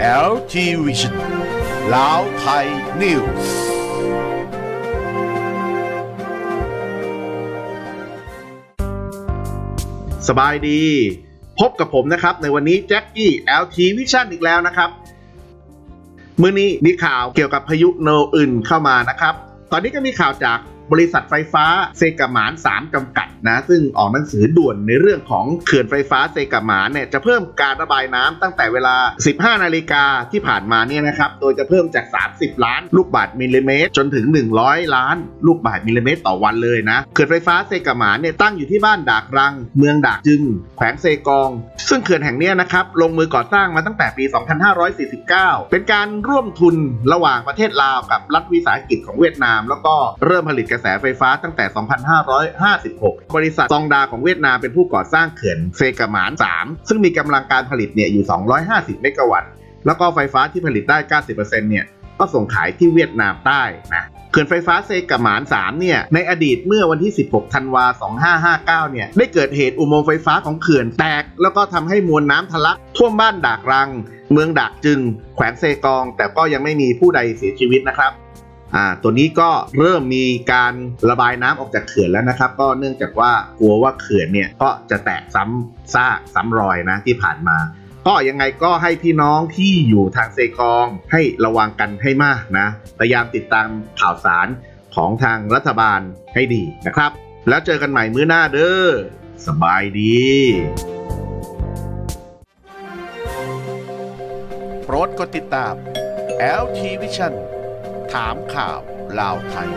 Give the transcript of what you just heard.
LT Vision ลาวไทยนิวส์สบายดี พบกับผมนะครับ ในวันนี้แจ็คกี้ LT Vision อีกแล้วนะครับมื้อนี้มีข่าวเกี่ยวกับพายุโนอื่นเข้ามานะครับ ตอนนี้ก็มีข่าวจาก บริษัทไฟฟ้าเซกาหมาน3จำกัดนะซึ่งออกหนังสือด่วนในเรื่องของเขื่อนไฟฟ้าเซกาหมานเนี่ยจะเพิ่มการระบายน้ำตั้งแต่เวลา 15 นาฬิกาที่ผ่านมาเนี่ยนะครับโดยจะเพิ่มจาก 30 ล้านลูกบาศก์มิลลิเมตร จนถึง 100 ล้านลูกบาศก์มิลลิเมตร ต่อวันเลยนะเขื่อนไฟฟ้าเซกาหมานเนี่ยตั้งอยู่ที่บ้านดากรัง เมืองดากจึง แขวงเซกอง ซึ่งเขื่อนแห่งนี้นะครับลงมือก่อสร้างมาตั้งแต่ปี 2549 เป็นการร่วมทุนระหว่างประเทศลาวกับรัฐวิสาหกิจของเวียดนาม แล้วก็เริ่มผลิตกระแสไฟฟ้าตั้งแต่ 2556 บริษัทซองดาของเวียดนามเป็นผู้ก่อสร้างเขื่อนเซกามาน 3 ซึ่งมีกำลังการผลิตเนี่ยอยู่ 250 เมกะวัตต์ แล้วก็ไฟฟ้าที่ผลิตได้ 90%เนี่ยก็ส่งขายที่เวียดนามใต้นะเขื่อนไฟฟ้าเซกามาน 3 เนี่ย ในอดีตเมื่อวันที่ 16 ธันวา 2559 เนี่ย ได้เกิดเหตุอุโมงค์ไฟฟ้าของเขื่อนแตก แล้วก็ทำให้มวลน้ำทะลัก ท่วมบ้านดากรัง เมืองดากจึง แขวงเซกอง แต่ก็ยังไม่มีผู้ใดเสียชีวิตนะครับ อ่าตัวนี้ก็เริ่มมีการระบายน้ำออกจากเขื่อนแล้วนะครับ ก็เนื่องจากว่ากลัวว่าเขื่อนเนี่ยก็จะแตกซ้ำซากซ้ำรอยนะที่ผ่านมา ก็ยังไงก็ให้พี่น้องที่อยู่ทางเซกองให้ระวังกันให้มากนะพยายามติดตามข่าวสารของทางรัฐบาลให้ดีนะครับ แล้วเจอกันใหม่มื้อหน้าเด้อสบายดี โปรดกดติดตาม LT Vision ถามข่าวลาวไทย